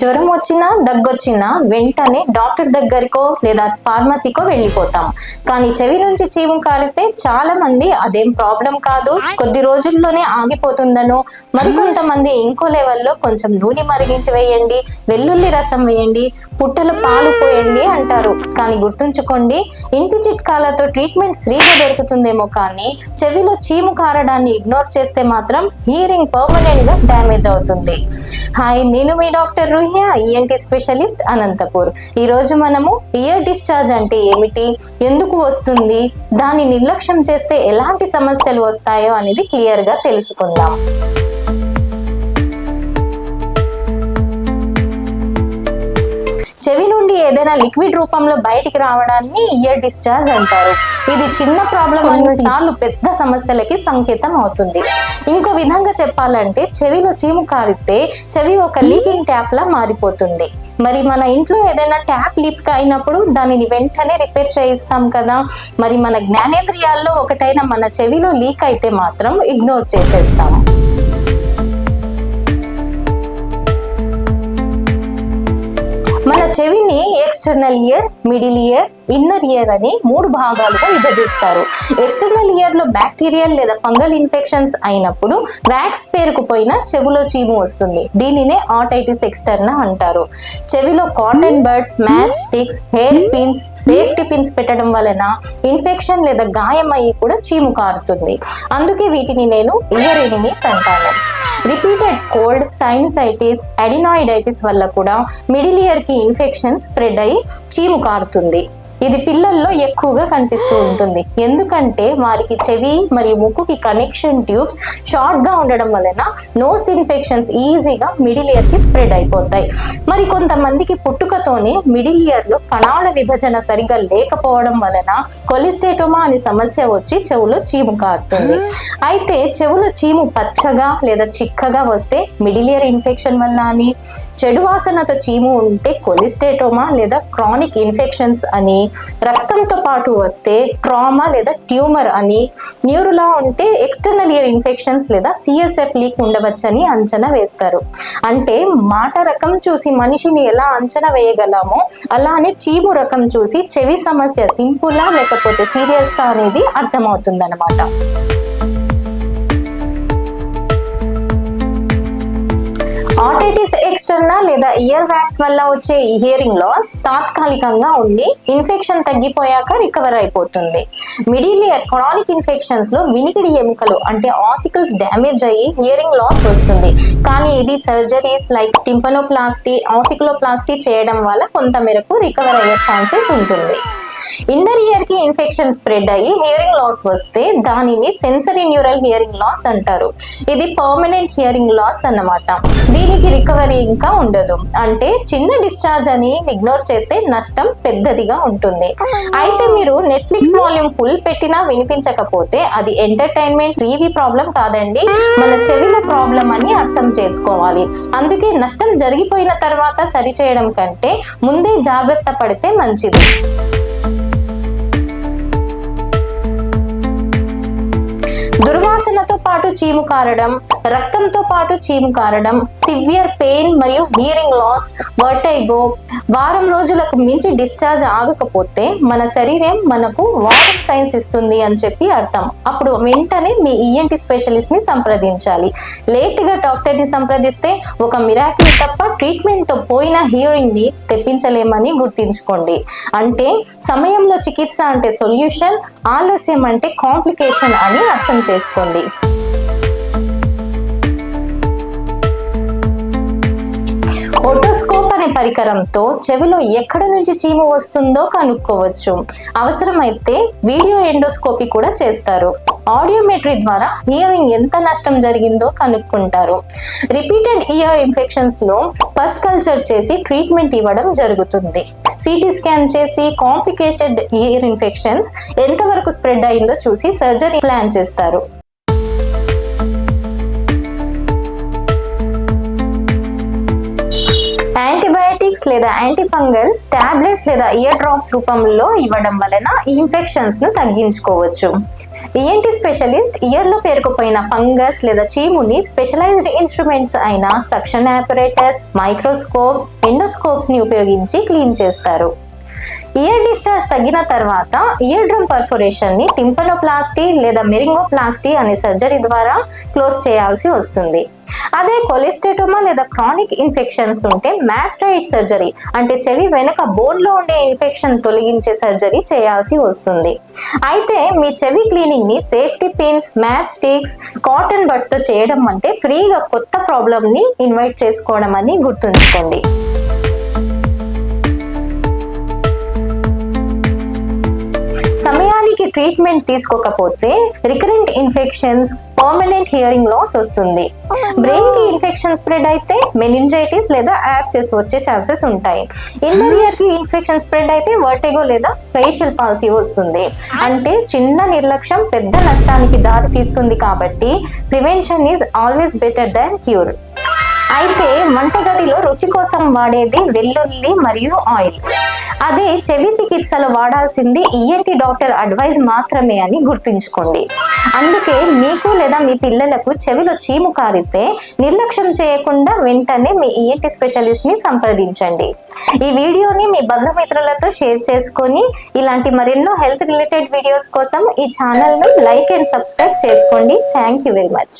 జ్వరం వచ్చినా దగ్గొచ్చినా వెంటనే డాక్టర్ దగ్గరికో లేదా ఫార్మసీకో వెళ్ళిపోతాం. కానీ చెవి నుంచి చీము కారితే చాలా మంది అదేం ప్రాబ్లం కాదు. కొద్ది రోజుల్లోనే ఆగిపోతుందనో. మరికొంతమంది ఇంకో లెవెల్లో కొంచెం నూనె మరిగించి వేయండి వెల్లుల్లి రసం వేయండి పుట్టల పాలు పోయండి అంటారు. కానీ గుర్తుంచుకోండి ఇంటి చిట్కాలతో ట్రీట్మెంట్ ఫ్రీగా దొరుకుతుందేమో కానీ చెవిలో చీము కారడాన్ని ఇగ్నోర్ చేస్తే మాత్రం హీరింగ్ పర్మనెంట్గా డ్యామేజ్ అవుతుంది. హాయ్ నేను మీ doctor Ruhiya ENT specialist Anantapur. ఈరోజు మనము ఇయర్ డిశ్చార్జ్ అంటే ఏమిటి? ఎందుకు వస్తుంది? దాన్ని నిర్లక్ష్యం చేస్తే ఎలాంటి సమస్యలు వస్తాయో అనేది క్లియర్గా తెలుసుకుందాం. చెవి నుండి ఏదైనా లిక్విడ్ రూపంలో బయటికి రావడాన్ని ఇయర్ డిశ్చార్జ్ అంటారు. ఇది చిన్న ప్రాబ్లం కొన్నిసార్లు పెద్ద సమస్యలకి సంకేతం అవుతుంది. ఇంకో విధంగా చెప్పాలంటే చెవిలో చీము కారితే చెవి ఒక లీకింగ్ ట్యాప్ లా మారిపోతుంది. మరి మన ఇంట్లో ఏదైనా ట్యాప్ లీక్ అయినప్పుడు దానిని వెంటనే రిపేర్ చేయిస్తాం కదా. మరి మన జ్ఞానేంద్రియాల్లో ఒకటైన మన చెవిలో లీక్ అయితే మాత్రం ఇగ్నోర్ చేసేస్తాం. చెవిని external ear middle ear inner ear అని మూడు భాగాలుగా విభజిస్తారు. ఎక్స్టర్నల్ ఇయర్లో బ్యాక్టీరియల్ లేదా ఫంగల్ ఇన్ఫెక్షన్స్ అయినప్పుడు వ్యాక్స్ పేరుకుపోయిన చెవిలో చీము వస్తుంది. దీనినే ఆటైటిస్ ఎక్స్టర్నా అంటారు. చెవిలో cotton buds match sticks hair pins safety pins పెట్టడం వలన ఇన్ఫెక్షన్ లేదా గాయం అయ్యి కూడా చీము కారుతుంది. అందుకే వీటిని నేను ఇయర్ ఎనిమీస్ అంటాను. రిపీటెడ్ కోల్డ్ సైనసైటిస్ అడినాయిడైటిస్ వల్ల కూడా మిడిల్ ఇయర్కి ఇన్ఫెక్షన్ స్ప్రెడ్ అయ్యి చీము కారుతుంది. ఇది పిల్లల్లో ఎక్కువగా కనిపిస్తూ ఉంటుంది. ఎందుకంటే వారికి చెవి మరియు ముక్కుకి కనెక్షన్ ట్యూబ్స్ షార్ట్గా ఉండడం వలన నోస్ ఇన్ఫెక్షన్స్ ఈజీగా మిడిల్ ఇయర్కి స్ప్రెడ్ అయిపోతాయి. మరి కొంతమందికి పుట్టుకతోనే మిడిల్ ఇయర్లో కణాల విభజన సరిగ్గా లేకపోవడం వలన కొలిస్టేటోమా అనే సమస్య వచ్చి చెవులో చీము కారుతుంది. అయితే చెవులో చీము పచ్చగా లేదా చిక్కగా వస్తే మిడిల్ ఇయర్ ఇన్ఫెక్షన్ వల్ల అని చెడు వాసనతో చీము ఉంటే కొలిస్టేటోమా లేదా క్రానిక్ ఇన్ఫెక్షన్స్ అని రక్తంతో పాటు వస్తే ట్రామా లేదా ట్యూమర్ అని న్యూరులా ఉంటే ఎక్స్టర్నల్ ఇయర్ ఇన్ఫెక్షన్స్ లేదా సిఎస్ఎఫ్ లీక్ ఉండవచ్చని అంచనా వేస్తారు. అంటే మాట రకం చూసి మనిషిని ఎలా అంచనా వేయగలమో అలానే చీము రకం చూసి చెవి సమస్య సింపులా లేకపోతే సీరియస్ అనేది అర్థమవుతుందన్నమాట. ఆటైటిస్ ఎక్స్టర్నా లేదా ఇయర్ వ్యాక్స్ వల్ల వచ్చే హియరింగ్ లాస్ తాత్కాలికంగా ఉండి ఇన్ఫెక్షన్ తగ్గిపోయాక రికవర్ అయిపోతుంది. మిడిల్ ఇయర్ క్రానిక్ ఇన్ఫెక్షన్స్లో వినికిడి ఎముకలు అంటే ఆసికల్స్ డ్యామేజ్ అయ్యి హియరింగ్ లాస్ వస్తుంది. కానీ ఇది సర్జరీస్ లైక్ టింపనోప్లాస్టీ ఆసిక్లోప్లాస్టీ చేయడం వల్ల కొంత మేరకు రికవర్ అయ్యే ఛాన్సెస్ ఉంటుంది. ఇన్నర్ ఇయర్కి ఇన్ఫెక్షన్ స్ప్రెడ్ అయ్యి హియరింగ్ లాస్ వస్తే దానిని సెన్సరీ న్యూరల్ హియరింగ్ లాస్ అంటారు. ఇది పర్మనెంట్ హియరింగ్ లాస్ అన్నమాట. దీనికి రికవరీ ఇంకా ఉండదు. అంటే చిన్న డిశ్చార్జ్ అని ఇగ్నోర్ చేస్తే నష్టం పెద్దదిగా ఉంటుంది. అయితే మీరు నెట్ఫ్లిక్స్ వాల్యూమ్ ఫుల్ పెట్టినా వినిపించకపోతే అది ఎంటర్టైన్మెంట్ టీవీ ప్రాబ్లం కాదండి. మన చెవిల ప్రాబ్లం అని అర్థం చేసుకోవాలి. అందుకే నష్టం జరిగిపోయిన తర్వాత సరిచేయడం కంటే ముందే జాగ్రత్త పడితే మంచిది. దుర్వాసనతో పాటు చీము కారడం రక్తంతో పాటు చీము కారడం సివియర్ పెయిన్ మరియు హియరింగ్ లాస్ వర్టైగో వారం రోజులకు మించి డిశ్చార్జ్ ఆగకపోతే మన శరీరం మనకు వార్నింగ్ సైన్స్ ఇస్తుంది అని చెప్పి అర్థం. అప్పుడు వెంటనే మీ ఈఎన్టీ స్పెషలిస్ట్ని సంప్రదించాలి. లేట్గా డాక్టర్ని సంప్రదిస్తే ఒక మిరాకిల్ తప్ప ట్రీట్మెంట్తో పోయిన హియరింగ్ని తెప్పించలేమని గుర్తించుకోండి. అంటే సమయంలో చికిత్స అంటే సొల్యూషన్ ఆలస్యం అంటే కాంప్లికేషన్ అని అర్థం చేసుకోండి. ఓటోస్కోప్ అనే పరికరంతో చెవిలో ఎక్కడ నుంచి చీము వస్తుందో కనుక్కోవచ్చు. అవసరమైతే వీడియో ఎండోస్కోపీ కూడా చేస్తారు. ఆడియోమెట్రీ ద్వారా హియరింగ్ ఎంత నష్టం జరిగిందో కనుక్కుంటారు. రిపీటెడ్ ఇయర్ ఇన్ఫెక్షన్స్లో పస్ కల్చర్ చేసి ట్రీట్మెంట్ ఇవ్వడం జరుగుతుంది. సిటీ స్కాన్ చేసి కాంప్లికేటెడ్ ఇయర్ ఇన్ఫెక్షన్స్ ఎంతవరకు స్ప్రెడ్ అయిందో చూసి సర్జరీ ప్లాన్ చేస్తారు. యాంటీబయాటిక్స్ లేదా యాంటీఫంగల్స్ టాబ్లెట్స్ లేదా ఇయర్ డ్రాప్స్ రూపంలో ఇవ్వడం వలన ఈ ఇన్ఫెక్షన్స్ను తగ్గించుకోవచ్చు. ENT specialist? ఇయర్లో పేరుకుపోయిన ఫంగస్ లేదా చీముని స్పెషలైజ్డ్ ఇన్స్ట్రుమెంట్స్ అయిన సక్షన్ ఆపరేటర్స్ మైక్రోస్కోప్స్ ఎండోస్కోప్స్ని ఉపయోగించి క్లీన్ చేస్తారు. ఇయర్ డిశ్చార్జ్ తగ్గిన తర్వాత ఇయర్ డ్రమ్ పర్ఫొరేషన్ని టింపనోప్లాస్టీ లేదా మెరింగోప్లాస్టీ అనే సర్జరీ ద్వారా క్లోజ్ చేయాల్సి వస్తుంది. అదే కొలెస్టెటోమా లేదా క్రానిక్ ఇన్ఫెక్షన్స్ ఉంటే మ్యాస్టాయిడ్ సర్జరీ అంటే చెవి వెనుక బోన్లో ఉండే ఇన్ఫెక్షన్ తొలగించే సర్జరీ చేయాల్సి వస్తుంది. అయితే మీ చెవి క్లీనింగ్ని safety pins match sticks cotton బడ్స్తో చేయడం అంటే ఫ్రీగా కొత్త ప్రాబ్లమ్ని ఇన్వైట్ చేసుకోవడం అని గుర్తుంచుకోండి. సమయానికి ట్రీట్మెంట్ తీసుకోకపోతే recurrent infections permanent hearing loss వస్తుంది బ్రెయిన్కి ఇన్ఫెక్షన్ స్ప్రెడ్ అయితే మెనింజైటిస్ లేదా యాప్సెస్ వచ్చే ఛాన్సెస్ ఉంటాయి. ఇన్నర్ ఇయర్కి ఇన్ఫెక్షన్ స్ప్రెడ్ అయితే వర్టిగో లేదా ఫేషియల్ పాలసీ వస్తుంది. అంటే చిన్న నిర్లక్ష్యం పెద్ద నష్టానికి దారి తీస్తుంది కాబట్టి prevention is always better than cure. అయితే వంటగదిలో రుచి కోసం వాడేది వెల్లుల్లి మరియు ఆయిల్. అదే చెవి చికిత్సలో వాడాల్సింది ఈఎన్టీ డాక్టర్ అడ్వైజ్ మాత్రమే అని గుర్తుంచుకోండి. అందుకే మీకు లేదా మీ పిల్లలకు చెవిలో చీము కారితే నిర్లక్ష్యం చేయకుండా వెంటనే మీ ఈఎన్టీ స్పెషలిస్ట్ని సంప్రదించండి. ఈ వీడియోని మీ బంధుమిత్రులతో షేర్ చేసుకొని ఇలాంటి మరెన్నో హెల్త్ రిలేటెడ్ వీడియోస్ కోసం ఈ ఛానల్ను లైక్ అండ్ సబ్స్క్రైబ్ చేసుకోండి. Thank you very much.